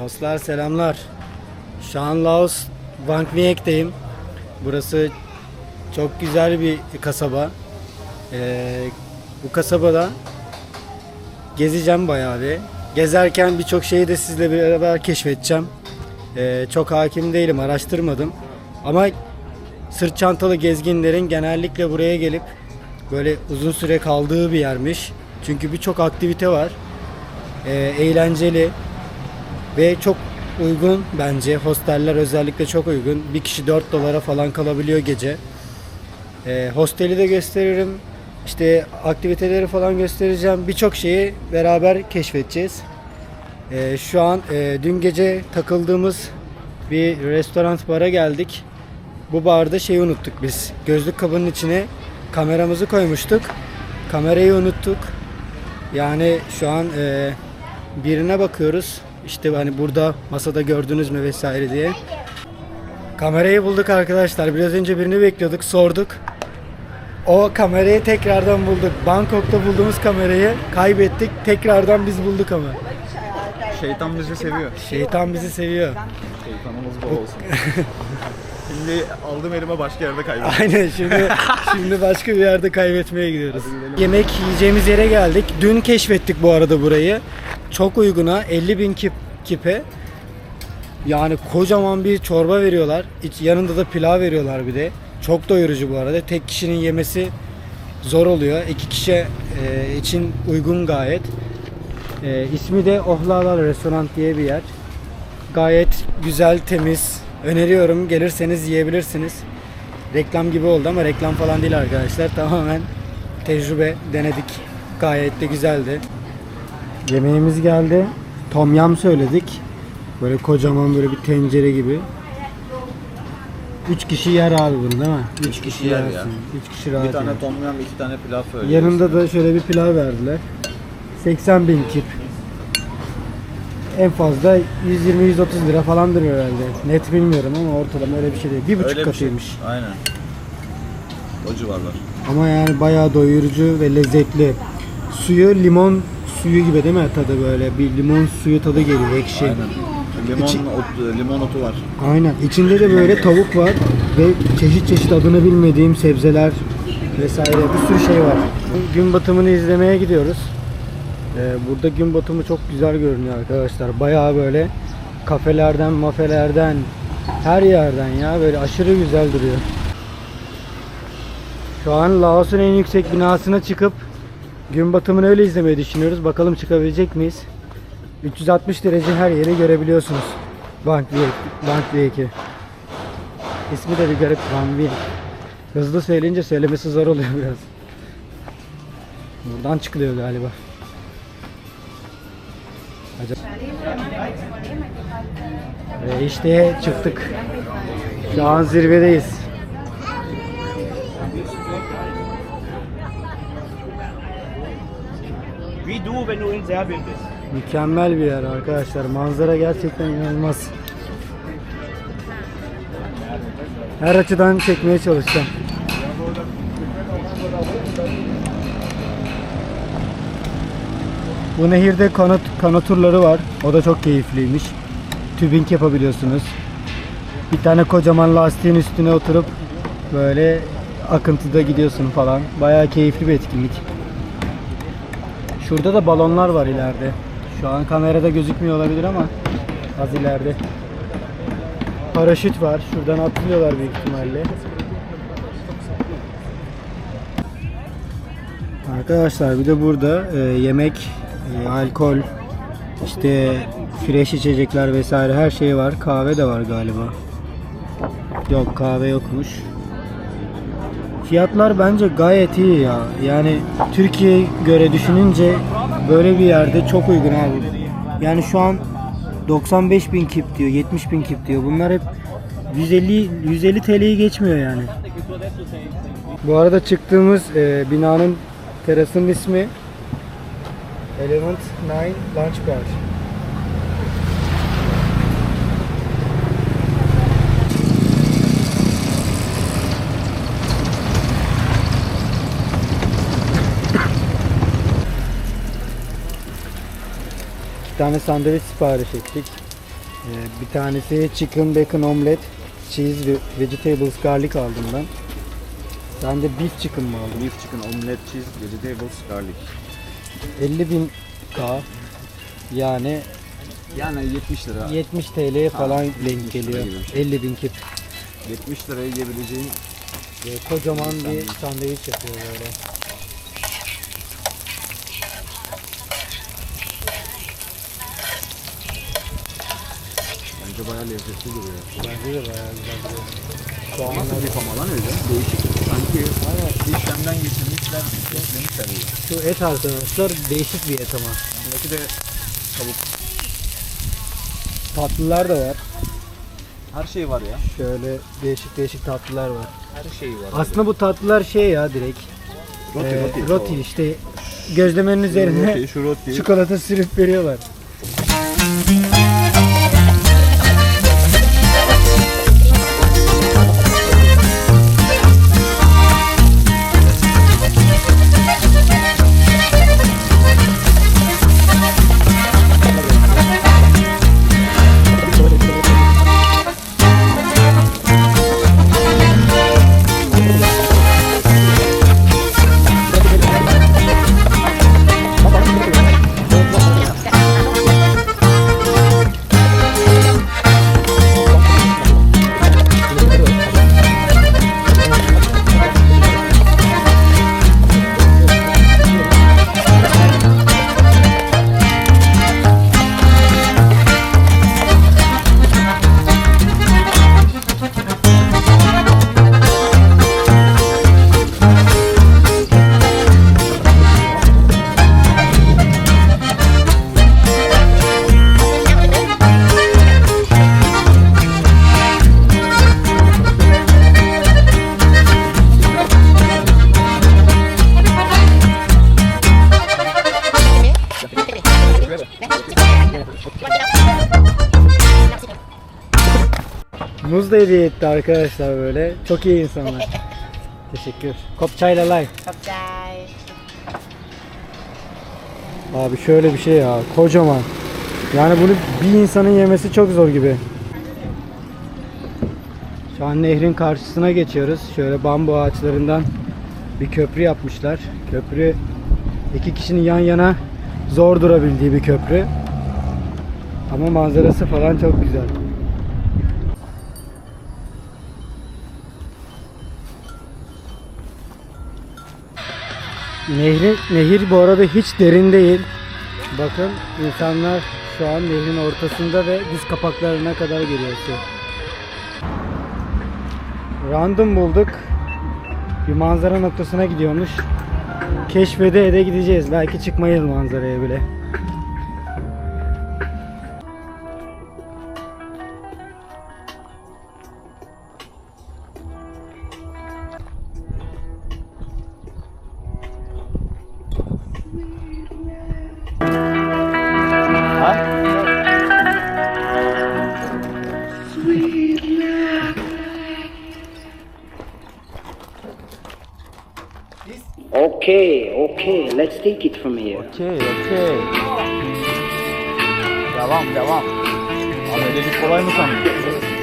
Dostlar selamlar. Şu an Laos Vang Viet'teyim. Burası çok güzel bir kasaba. Ee, bu kasabada gezeceğim bayağı bir. Gezerken birçok şeyi de sizle beraber keşfedeceğim. Ee, çok hakim değilim, araştırmadım. Ama sırt çantalı gezginlerin genellikle buraya gelip böyle uzun süre kaldığı bir yermiş. Çünkü birçok aktivite var. Ee, eğlenceli ve çok uygun bence. Hosteller özellikle çok uygun. Bir kişi 4 dolara falan kalabiliyor gece. Ee, hosteli de gösteririm. İşte aktiviteleri falan göstereceğim. Birçok şeyi beraber keşfedeceğiz. Ee, şu an e, dün gece takıldığımız bir restoran bara geldik. Bu barda şeyi unuttuk biz. Gözlük kabının içine kameramızı koymuştuk. Kamerayı unuttuk. Yani şu an e, birine bakıyoruz. İşte hani burada masada gördünüz mü vesaire diye. Kamerayı bulduk arkadaşlar. Biraz önce birini bekliyorduk, sorduk. O kamerayı tekrardan bulduk. Bangkok'ta bulduğumuz kamerayı kaybettik. Tekrardan biz bulduk ama. Şeytan bizi seviyor. Şeytan bizi seviyor. Şeytanımız bol olsun. Şimdi aldım elime başka yerde kaybettim. Aynen şimdi şimdi başka bir yerde kaybetmeye gidiyoruz. Yemek yiyeceğimiz yere geldik. Dün keşfettik bu arada burayı. Çok uyguna 50 bin kip, kipe. Yani kocaman bir çorba veriyorlar. İç, yanında da pilav veriyorlar bir de. Çok doyurucu bu arada. Tek kişinin yemesi zor oluyor. İki kişi e, için uygun gayet. E, ismi de Ohlalar Restoran diye bir yer. Gayet güzel, temiz. Öneriyorum. Gelirseniz yiyebilirsiniz. Reklam gibi oldu ama reklam falan değil arkadaşlar. Tamamen tecrübe denedik. Gayet de güzeldi. Yemeğimiz geldi. Tom yam söyledik. Böyle kocaman böyle bir tencere gibi. 3 kişi yer abi bunu değil mi? 3 kişi yer ya. 3 kişi rahat Bir tane yer. tom yum, iki tane pilav söylüyoruz. Yanında da şöyle bir pilav verdiler. 80 bin kip. En fazla 120-130 lira falandır herhalde. Net bilmiyorum ama ortalama öyle bir şey değil. Bir buçuk şey. katıymış. Aynen. O civarlar. Ama yani bayağı doyurucu ve lezzetli. Suyu limon suyu gibi değil mi tadı böyle? Bir limon suyu tadı geliyor ekşi. Aynen. Limon, İçi- otu, limon otu var. Aynen. İçinde de böyle tavuk var ve çeşit çeşit adını bilmediğim sebzeler vesaire bir sürü şey var. Gün batımını izlemeye gidiyoruz. Ee, burada gün batımı çok güzel görünüyor arkadaşlar. Bayağı böyle kafelerden, mafelerden, her yerden ya böyle aşırı güzel duruyor. Şu an Laos'un en yüksek binasına çıkıp gün batımını öyle izlemeyi düşünüyoruz. Bakalım çıkabilecek miyiz? 360 derece her yeri görebiliyorsunuz. Bank Bank 2. İsmi de bir garip Van. Hızlı söyleyince söylemesi zor oluyor biraz. Buradan çıkılıyor galiba. Acaba... Ve işte çıktık. Şu an zirvedeyiz. Wie du, wenn du in Serbien bist. Mükemmel bir yer arkadaşlar. Manzara gerçekten inanılmaz. Her açıdan çekmeye çalışacağım. Bu nehirde kanat, kano turları var. O da çok keyifliymiş. Tübing yapabiliyorsunuz. Bir tane kocaman lastiğin üstüne oturup böyle akıntıda gidiyorsun falan. Bayağı keyifli bir etkinlik. Şurada da balonlar var ileride. Şu an kamerada gözükmüyor olabilir ama az ileride. Paraşüt var. Şuradan atlıyorlar büyük ihtimalle. Arkadaşlar bir de burada e, yemek, e, alkol, işte fresh içecekler vesaire her şey var. Kahve de var galiba. Yok kahve yokmuş. Fiyatlar bence gayet iyi ya. Yani Türkiye'ye göre düşününce böyle bir yerde çok uygun abi. Yani şu an 95 bin kip diyor, 70 bin kip diyor. Bunlar hep 150 150 TL'yi geçmiyor yani. Bu arada çıktığımız e, binanın terasının ismi Element 9 Lunch Bar. İki tane sandviç sipariş ettik. Ee, bir tanesi chicken bacon omelet, cheese ve vegetables garlic aldım ben. Sen de beef chicken mı aldın? Beef chicken, omelet, cheese, vegetables, garlic. 50 bin K yani Yani 70 lira. 70 TL'ye falan denk 70 lira geliyor. gibi bir şey. 50 bin kip. 70 liraya yiyebileceğin Böyle kocaman bir sandviç yapıyor böyle. Bayağı lezzetli duruyor. Bence de bayağı güzel duruyor. Soğanlar Nasıl bir ama lan öyle? Değişik. Sanki bir işlemden geçirmişler, beklemişler öyle. Şu et arkadaşlar değişik bir et ama. Bundaki de tavuk. Tatlılar da var. Her şey var ya. Şöyle değişik değişik tatlılar var. Her şey var. Aslında bu tatlılar şey ya direkt. roti, e, roti. roti işte gözlemenin üzerine Roti, şu roti. çikolata sürüp veriyorlar. gitti arkadaşlar böyle. Çok iyi insanlar. Teşekkür. Kopçayla lay. Kopçay. Abi şöyle bir şey ya. Kocaman. Yani bunu bir insanın yemesi çok zor gibi. Şu an nehrin karşısına geçiyoruz. Şöyle bambu ağaçlarından bir köprü yapmışlar. Köprü iki kişinin yan yana zor durabildiği bir köprü. Ama manzarası falan çok güzel. Nehri, nehir bu arada hiç derin değil. Bakın insanlar şu an nehrin ortasında ve diz kapaklarına kadar geliyor su. Random bulduk. Bir manzara noktasına gidiyormuş. Keşfede ede gideceğiz. Belki çıkmayız manzaraya bile. Okay, okay, let's take it from here. Okey, okey. Devam, devam. Abi kolay mı sandın?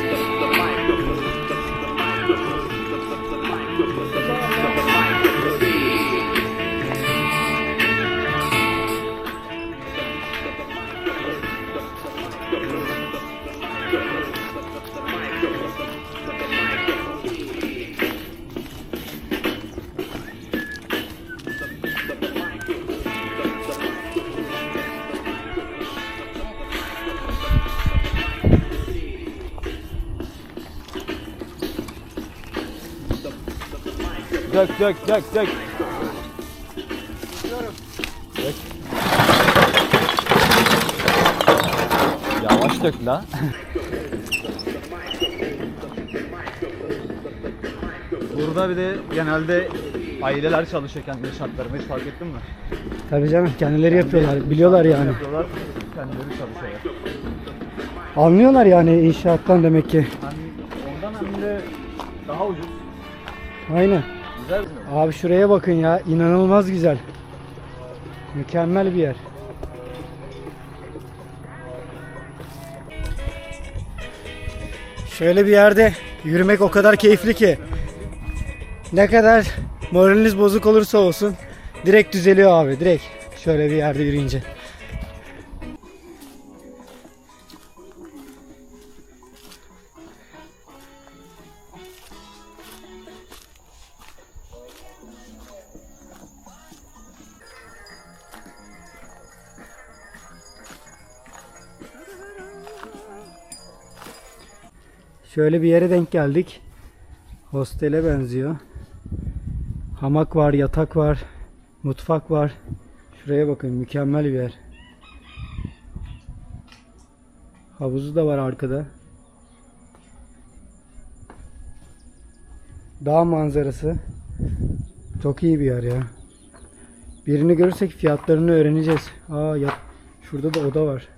Dök, dök, dök, dök. Yavaş dök la. Burada bir de genelde aileler çalışıyor kendi şartlarında hiç fark ettin mi? Tabii canım kendileri yapıyorlar. Biliyorlar yani. Yapıyorlar, kendileri çalışıyorlar. Anlıyorlar yani inşaattan demek ki. Hem ondan hem de daha ucuz. Aynen. Güzel. Abi şuraya bakın ya. inanılmaz güzel. Mükemmel bir yer. Şöyle bir yerde yürümek o kadar keyifli ki. Ne kadar moraliniz bozuk olursa olsun direkt düzeliyor abi direkt. Şöyle bir yerde yürüyünce. Şöyle bir yere denk geldik. Hostele benziyor. Hamak var, yatak var, mutfak var. Şuraya bakın mükemmel bir yer. Havuzu da var arkada. Dağ manzarası. Çok iyi bir yer ya. Birini görürsek fiyatlarını öğreneceğiz. Aa ya şurada da oda var.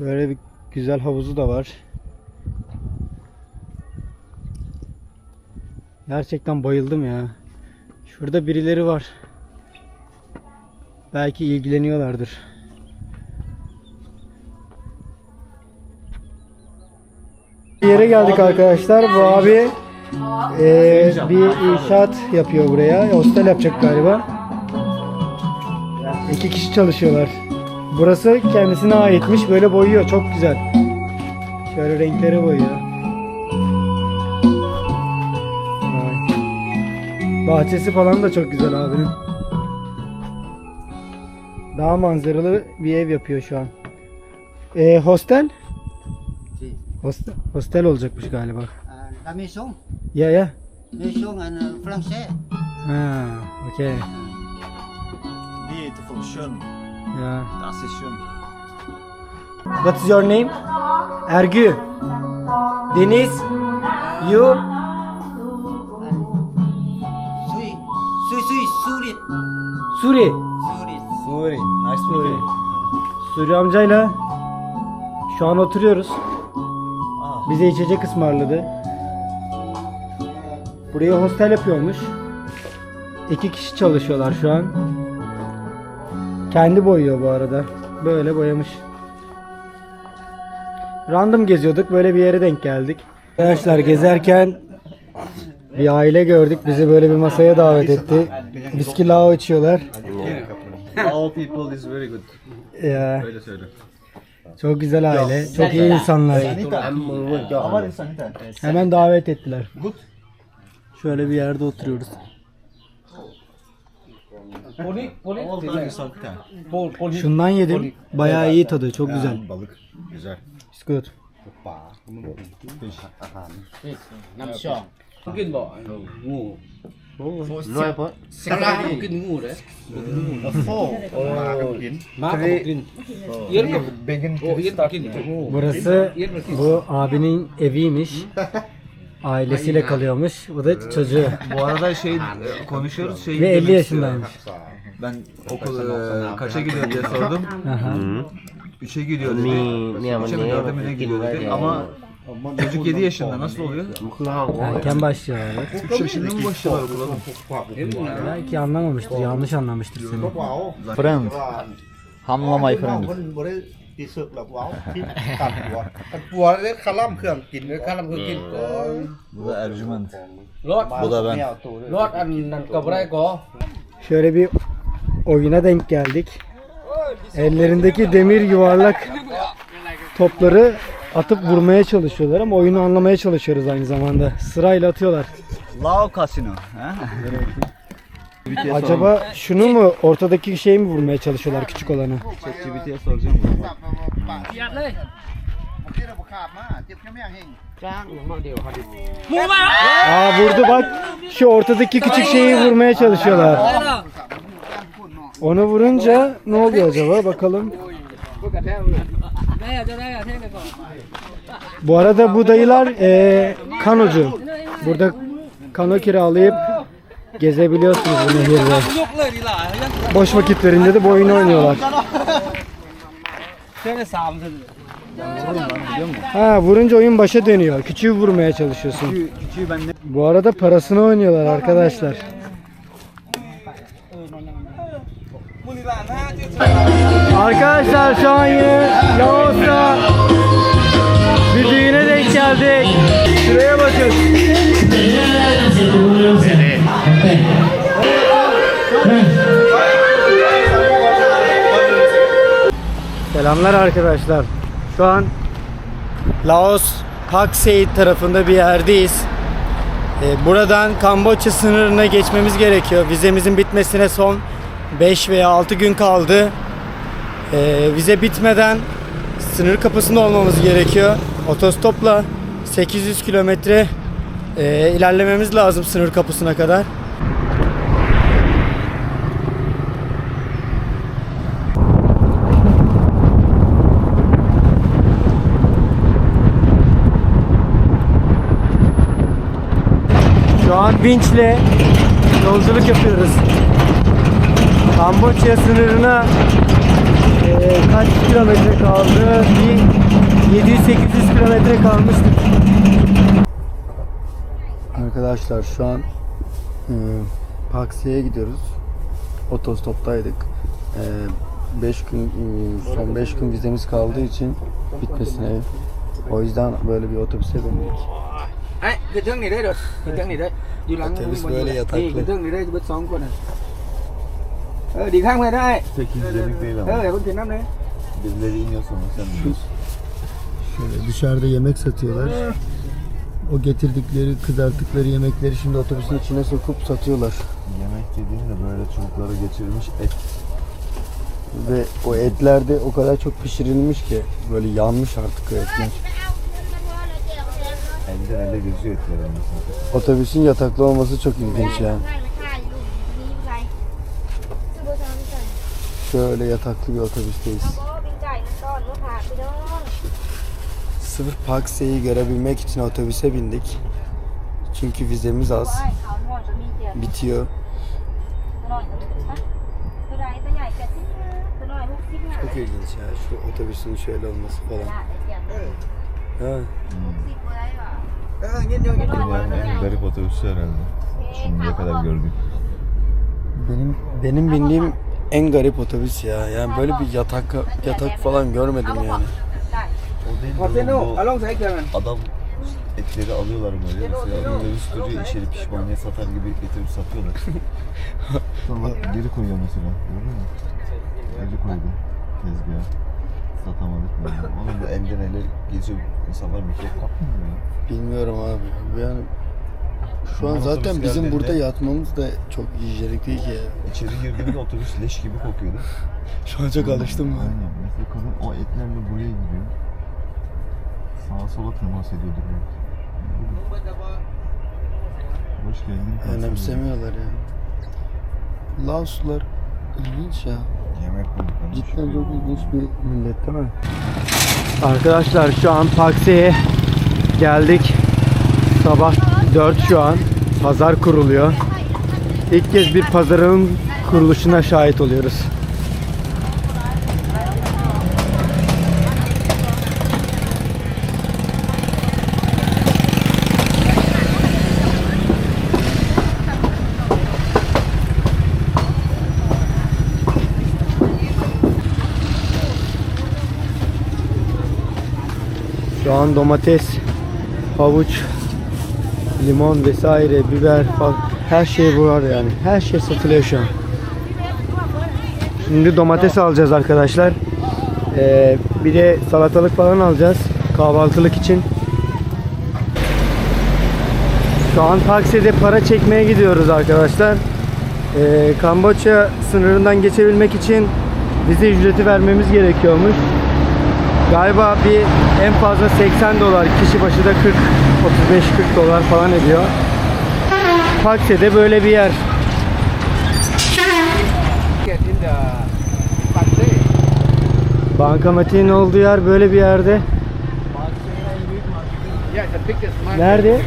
Şöyle bir güzel havuzu da var. Gerçekten bayıldım ya. Şurada birileri var. Belki ilgileniyorlardır. Bir yere geldik arkadaşlar. Bu abi eee, bir inşaat yapıyor buraya. Hostel yapacak galiba. İki kişi çalışıyorlar. Burası kendisine aitmiş. Böyle boyuyor. Çok güzel. Şöyle renkleri boyuyor. Vay. Bahçesi falan da çok güzel abinin. Daha manzaralı bir ev yapıyor şu an. Ee, hostel? Hostel, hostel olacakmış galiba. À, la maison, Ya ya. maison en euh, français. Ha, okey. Beautiful schön. Ya. Das ist schön. What's your name? Ergü. Deniz. You. Sui, sui, sui, surit, Suri. surit. Suri. Nice to meet you. Suri amcayla şu an oturuyoruz. Ah. Bize içecek ısmarladı. Buraya hostel yapıyormuş. İki kişi çalışıyorlar şu an. Kendi boyuyor bu arada. Böyle boyamış. Random geziyorduk. Böyle bir yere denk geldik. Arkadaşlar gezerken bir aile gördük. Bizi böyle bir masaya davet etti. Viski lao içiyorlar. All people is very good. Ya, Öyle söyle. çok güzel aile. Çok iyi insanlar. Hemen davet ettiler. Şöyle bir yerde oturuyoruz. All time insan neden? Şundan yedim. Bayağı iyi tadı. Çok güzel. Balık. Güzel. It's good. น้ำช่องกินบ่งู น้อยเพราะ สลากินงูเลย โฟปลากับกิน หมาก็กินเย็นก็ เบงกัน โอ้เย็นก็กิน Burası bu abinin eviymiş. Ailesiyle Aynen. kalıyormuş. Bu da çocuğu. Bu arada şey konuşuyoruz şey Ve 50 yaşındaymış. Ben okul e, kaça gidiyor diye sordum. Aha. Üçe gidiyor dedi. Üçe mi dörde mi ne gidiyor dedi. Ama çocuk 7 yaşında nasıl oluyor? Erken başlıyor. evet. 3 yaşında mı başlıyorlar okula? Belki anlamamıştır, yanlış anlamıştır seni. Friend. Hamlamayı friend. บ่ได้ตีสึกหรอกว้าวที่ตัดหัวตัดหัวเล็ดคาร่ำเครื่องกินเลยคาร่ำเครื่องกินก่อน Bu da Ercüment. รถ Bu da ben. แนวตัวเลย รถอันนั้นก็บ่ได้ก็ Şöyle bir oyuna denk geldik. Ellerindeki demir yuvarlak topları atıp vurmaya çalışıyorlar ama oyunu anlamaya çalışıyoruz aynı zamanda. Sırayla atıyorlar. Lao Casino. Acaba şunu mu ortadaki şeyi mi vurmaya çalışıyorlar küçük olanı? ChatGPT'ye soracağım bunu. Aa vurdu bak. Şu ortadaki küçük şeyi vurmaya çalışıyorlar. Onu vurunca ne oluyor acaba bakalım. Bu arada bu dayılar eee kanocu. Burada kano kiralayıp Gezebiliyorsunuz bu nehirde. Boş vakitlerinde de bu oyunu oynuyorlar. Ha vurunca oyun başa dönüyor. Küçüğü vurmaya çalışıyorsun. Bu arada parasını oynuyorlar arkadaşlar. Arkadaşlar şu an yine Laos'ta bir düğüne denk geldik. Şuraya bakın. Selamlar arkadaşlar. Şu an Laos Paksey tarafında bir yerdeyiz. Ee, Buradan Kamboçya sınırına geçmemiz gerekiyor. Vizemizin bitmesine son 5 veya 6 gün kaldı. Ee, vize bitmeden sınır kapısında olmamız gerekiyor. Otostopla 800 kilometre e, ilerlememiz lazım sınır kapısına kadar. An vinçle yolculuk yapıyoruz. Kamboçya sınırına ee, kaç kilometre kaldı? Bir 700-800 kilometre kalmıştır. Arkadaşlar şu an e, Paksi'ye gidiyoruz. Otostoptaydık. 5 gün e, son 5 gün vizemiz kaldığı için bitmesine o yüzden böyle bir otobüse bindik. Ấy, cái thước này đấy rồi. Cái thước này đấy. Đi lắng Otobüs bao nhiêu böyle đấy? yataklı. Đi, cái thước này đấy bớt sóng con này. Ờ, đi khác này đấy. 8 yemek değil ama. Ờ, để con thuyền năm đấy. Birileri iniyor sonra sen biliyorsun. Şöyle dışarıda yemek satıyorlar. O getirdikleri, kızarttıkları yemekleri şimdi otobüsün içine sokup satıyorlar. Yemek dediğim de böyle çubuklara geçirilmiş et. Ve o etler de o kadar çok pişirilmiş ki böyle yanmış artık o etler. Elden ele geziyor etler anasını. Otobüsün yataklı olması çok ilginç ya. Şöyle yataklı bir otobüsteyiz. Sırf Paksa'yı görebilmek için otobüse bindik. Çünkü vizemiz az. Bitiyor. Çok ilginç ya şu otobüsün şöyle olması falan. Ha. Ờ, nhìn vô, nhìn vô. En garip otobüsü herhalde. Şimdiye kadar gördük. Benim benim bindiğim en garip otobüs ya. Yani böyle bir yatak yatak falan görmedim yani. O değil de bu adam etleri alıyorlar böyle mesela böyle üstürüyor içeri pişmaniye satar gibi getirip satıyorlar. Sonra geri koyuyor mesela. Gördün mü? Geri koydu tezgaha. Satamadık mı? Oğlum bu elden ele geziyor. İnsanlar mikrop kapmıyor ya. Bilmiyorum abi. Yani şu an Bunlar zaten bizim burada yatmamız da çok hijyenik değil ki ya. İçeri girdiğimde otobüs leş gibi kokuyordu. Şu an çok alıştım ben. Aynen. Mesela kadın o etlerle buraya gidiyor. Sağa sola temas ediyordur belki. Hoş geldin. kanser Önemsemiyorlar ya. Laoslular ilginç ya. Yemek bulduk. Cidden çok ilginç bir millet değil mi? Arkadaşlar şu an Paksi'ye geldik. Sabah 4 şu an. Pazar kuruluyor. İlk kez bir pazarın kuruluşuna şahit oluyoruz. Şu an domates, havuç, limon vesaire, biber falan her şey var yani. Her şey satılıyor şu an. Şimdi domates alacağız arkadaşlar. Ee, bir de salatalık falan alacağız kahvaltılık için. Şu an takside para çekmeye gidiyoruz arkadaşlar. Ee, Kamboçya sınırından geçebilmek için vize ücreti vermemiz gerekiyormuş. Galiba bir en fazla 80 dolar, kişi başı da 40, 35-40 dolar falan ediyor. Pakse'de böyle bir yer. Bankamatiğin olduğu yer böyle bir yerde. Nerede?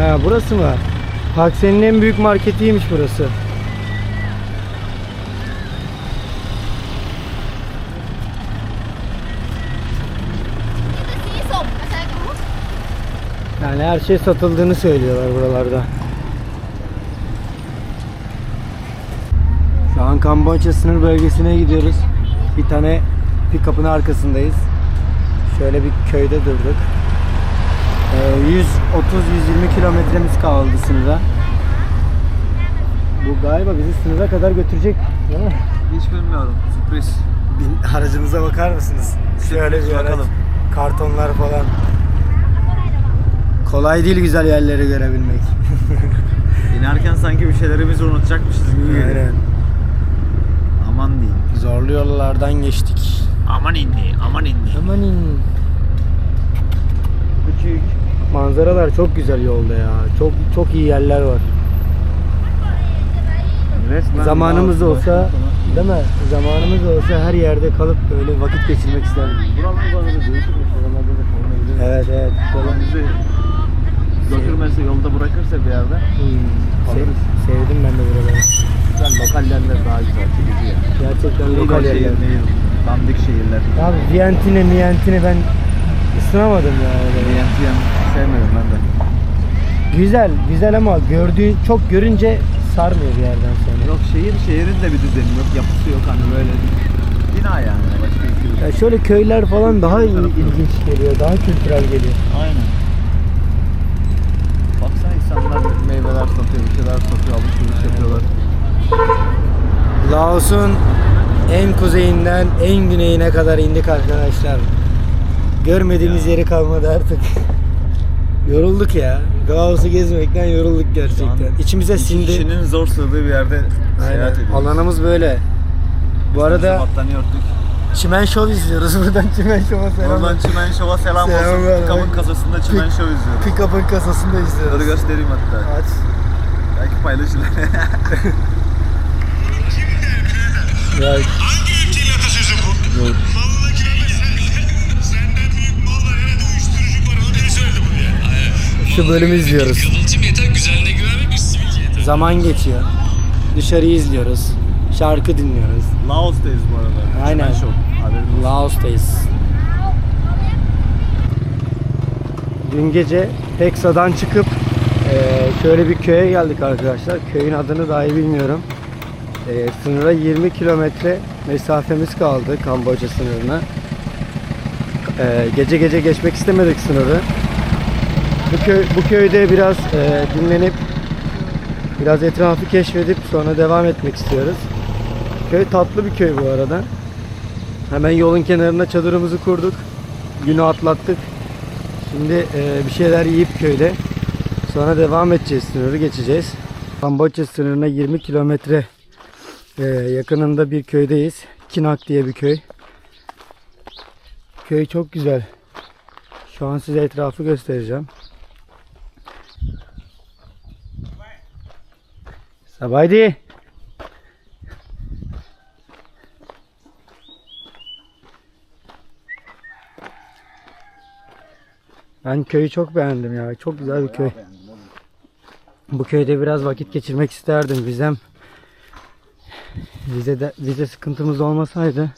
Ha, burası mı? Pakse'nin en büyük marketiymiş burası. Yani her şey satıldığını söylüyorlar buralarda. Şu an Kamboçya sınır bölgesine gidiyoruz. Bir tane pick-up'ın arkasındayız. Şöyle bir köyde durduk. Ee, 130-120 kilometremiz kaldı sınıra. Bu galiba bizi sınıra kadar götürecek değil mi? Hiç bilmiyorum. Sürpriz. Bin, aracımıza bakar mısınız? Şöyle bir araç. bakalım. Kartonlar falan. Kolay değil güzel yerleri görebilmek. İnerken sanki bir şeylerimizi unutacakmışız gibi geliyor. Aynen. Aman diyeyim. Zorlu yollardan geçtik. Aman indi, aman indi. Amanin. Küçük. Manzaralar çok güzel yolda ya. Çok çok iyi yerler var. Resmen Zamanımız olsa, başkanı- değil mi? Zamanımız olsa her yerde kalıp böyle vakit geçirmek isterdim. Buralar bu arada değişikmiş. Oralarda da kalınabilir. Evet evet. Falan bizi götürmezse yolda bırakırsa bir yerde Hmm, Kalırız. sevdim ben de buraları. güzel lokal yerler daha güzel çekici ya. Gerçekten Lokal lokal yerler. Dandik şehirler. Abi Vientini, Mientini ben ısınamadım ya. Vientiane sevmedim ben de. Güzel, güzel ama gördüğün çok görünce sarmıyor bir yerden sonra. Yok şehir şehrin de bir düzeni yok, yapısı yok hani böyle bina yani başka bir şey yok. Ya şöyle köyler falan daha il- ilginç geliyor, daha kültürel geliyor. Aynen. İnsanlar meyveler satıyor, bir şeyler satıyor, alışveriş yapıyorlar. Laos'un en kuzeyinden en güneyine kadar indik arkadaşlar. Görmediğimiz yeri kalmadı artık. yorulduk ya. Laos'u gezmekten yorulduk gerçekten. İçimize sindi. kişinin zor sığdığı bir yerde Aynen. seyahat ediyoruz. Alanımız böyle. Bu arada battaniye örttük. Çimen Show izliyoruz. Buradan Çimen Show'a selam. Oradan Çimen Show'a selam Selam olsun. Pick-up'ın kasasında Çimen Show izliyoruz. Pick-up'ın kasasında Dur izliyoruz. göstereyim hatta. Aç. Belki paylaşırlar. Ya, Hangi ülkenin atasözü bu? Malına kilometre. Senden büyük mallar herhalde uyuşturucu paralı biri söyledi bunu ya. şu bölümü izliyoruz. Kıvılcım yeter güzelliğine güvenmemiş sivilce yeter. Zaman geçiyor. Dışarıyı izliyoruz. Şarkı dinliyoruz. Laos'tayız bu arada. Aynen. Olsun. Laos'tayız. Dün gece Peksa'dan çıkıp eee, şöyle bir köye geldik arkadaşlar. Köyün adını dahi bilmiyorum. Eee, sınıra 20 kilometre mesafemiz kaldı Kamboçya sınırına. Eee, gece gece geçmek istemedik sınırı. Bu, köy, bu köyde biraz eee, dinlenip biraz etrafı keşfedip sonra devam etmek istiyoruz. Köy tatlı bir köy bu arada. Hemen yolun kenarına çadırımızı kurduk. Günü atlattık. Şimdi e, bir şeyler yiyip köyde sonra devam edeceğiz. Sınırı geçeceğiz. Kamboçya sınırına 20 kilometre e, yakınında bir köydeyiz. Kinak diye bir köy. Köy çok güzel. Şu an size etrafı göstereceğim. Sabaydi. Ben köyü çok beğendim ya. Çok güzel bir köy. Bu köyde biraz vakit geçirmek isterdim. Vizem vize de, vize sıkıntımız olmasaydı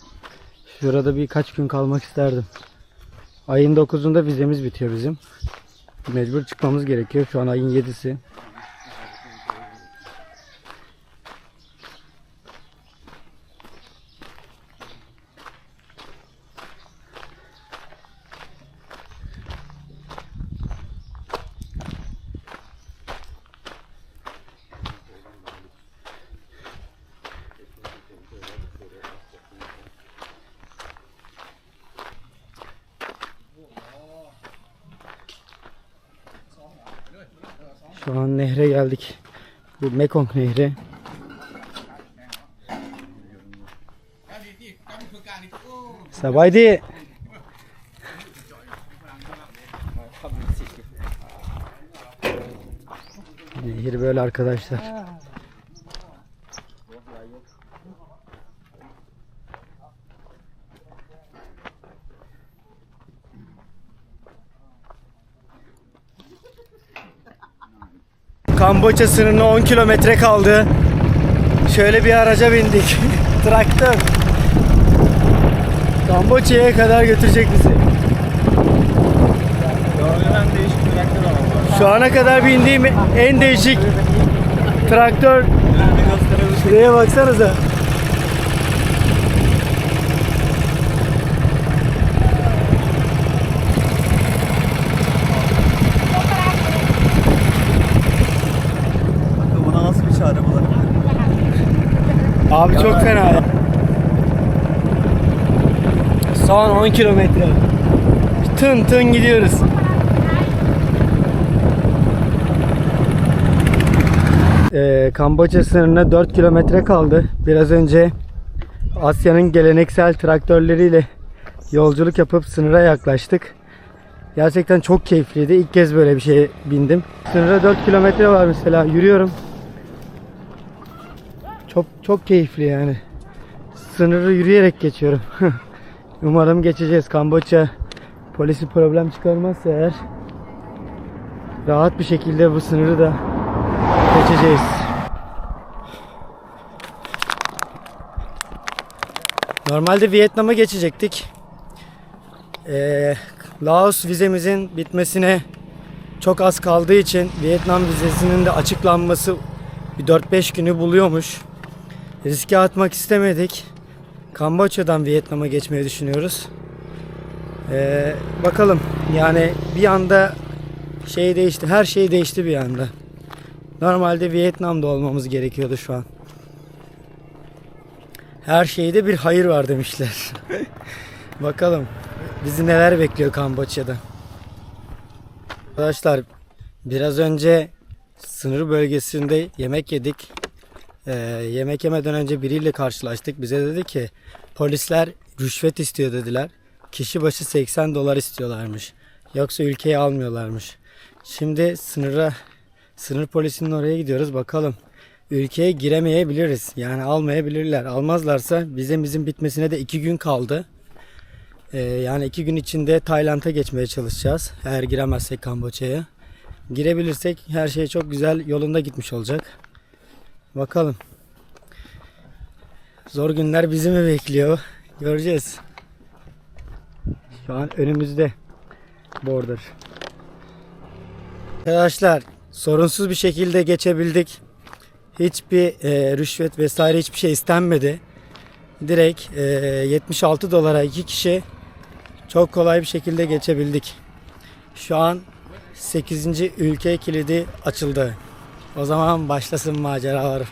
şurada birkaç gün kalmak isterdim. Ayın 9'unda vizemiz bitiyor bizim. Mecbur çıkmamız gerekiyor. Şu an ayın 7'si. Şu an nehre geldik. Bu Mekong Nehri. Sabaydi. Nehir böyle arkadaşlar. Kamboçya sınırına 10 kilometre kaldı. Şöyle bir araca bindik. Traktör. Kamboçya'ya kadar götürecek bizi. Şu ana kadar bindiğim en değişik traktör. Şuraya baksanıza. şu arabaları. Abi çok fena ya. Son 10 kilometre. Tın tın gidiyoruz. Ee, Kamboçya sınırına 4 kilometre kaldı. Biraz önce Asya'nın geleneksel traktörleriyle yolculuk yapıp sınıra yaklaştık. Gerçekten çok keyifliydi. İlk kez böyle bir şeye bindim. Sınıra 4 kilometre var mesela. Yürüyorum. Çok çok keyifli yani. Sınırı yürüyerek geçiyorum. Umarım geçeceğiz. Kamboçya polisi problem çıkarmazsa eğer rahat bir şekilde bu sınırı da geçeceğiz. Normalde Vietnam'a geçecektik. Ee, Laos vizemizin bitmesine çok az kaldığı için Vietnam vizesinin de açıklanması bir 4-5 günü buluyormuş. Riske atmak istemedik. Kamboçya'dan Vietnam'a geçmeyi düşünüyoruz. Ee, bakalım yani bir anda şey değişti. Her şey değişti bir anda. Normalde Vietnam'da olmamız gerekiyordu şu an. Her şeyde bir hayır var demişler. bakalım bizi neler bekliyor Kamboçya'da. Arkadaşlar biraz önce sınır bölgesinde yemek yedik. Ee, yemek yemeden önce biriyle karşılaştık. Bize dedi ki polisler rüşvet istiyor dediler. Kişi başı 80 dolar istiyorlarmış. Yoksa ülkeyi almıyorlarmış. Şimdi sınıra sınır polisinin oraya gidiyoruz bakalım. Ülkeye giremeyebiliriz. Yani almayabilirler. Almazlarsa vizemizin bitmesine de 2 gün kaldı. Ee, yani 2 gün içinde Tayland'a geçmeye çalışacağız. Eğer giremezsek Kamboçya'ya. Girebilirsek her şey çok güzel yolunda gitmiş olacak. Bakalım. Zor günler bizi mi bekliyor? Göreceğiz. Şu an önümüzde border. Arkadaşlar sorunsuz bir şekilde geçebildik. Hiçbir e, rüşvet vesaire hiçbir şey istenmedi. Direkt e, 76 dolara iki kişi çok kolay bir şekilde geçebildik. Şu an 8. ülke kilidi açıldı. O zaman başlasın maceralar.